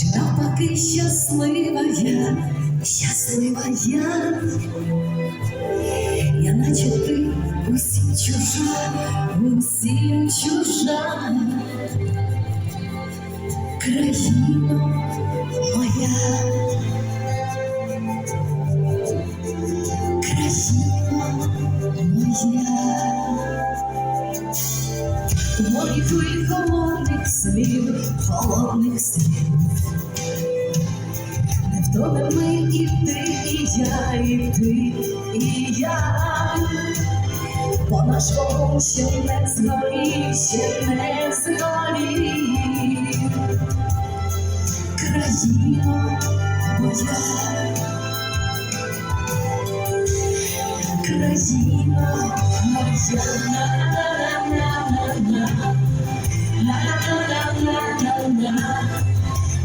чи навпаки щаслива я, щаслива я, я наче ти усім чужа, усім чужа, країна моя. Моїх холодних слів, холодних слів. Не втомимо і ти, і я, і ти, і я. Бо наш вогонь ще не згорів, ще не згорів. Країна моя. Країна моя.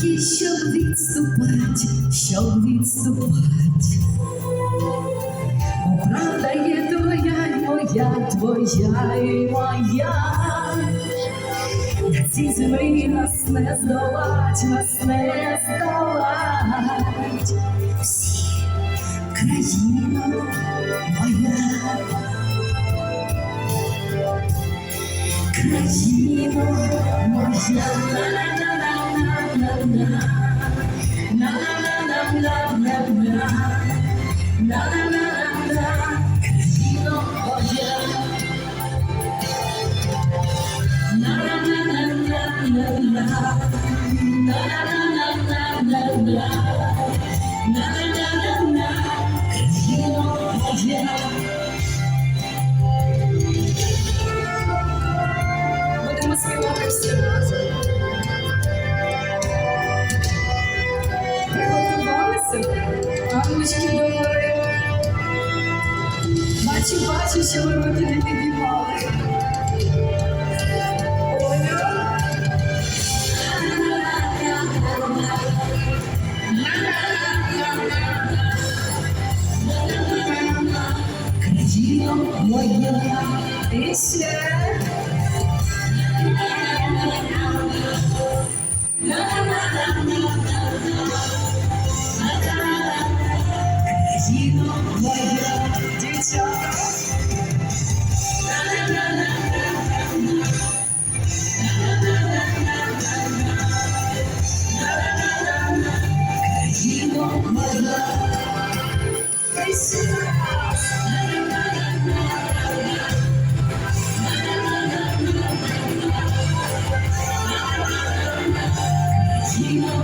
такі, щоб відступать, щоб відступать. Бо правда є твоя і моя, твоя і моя. На цій землі нас не здолать, нас не здолать. Всі країна моя. Країна моя. na na na na na na Ангелочки добре. Бачу, бачу, що ви руки не підіймали. Оля. Країна моя, і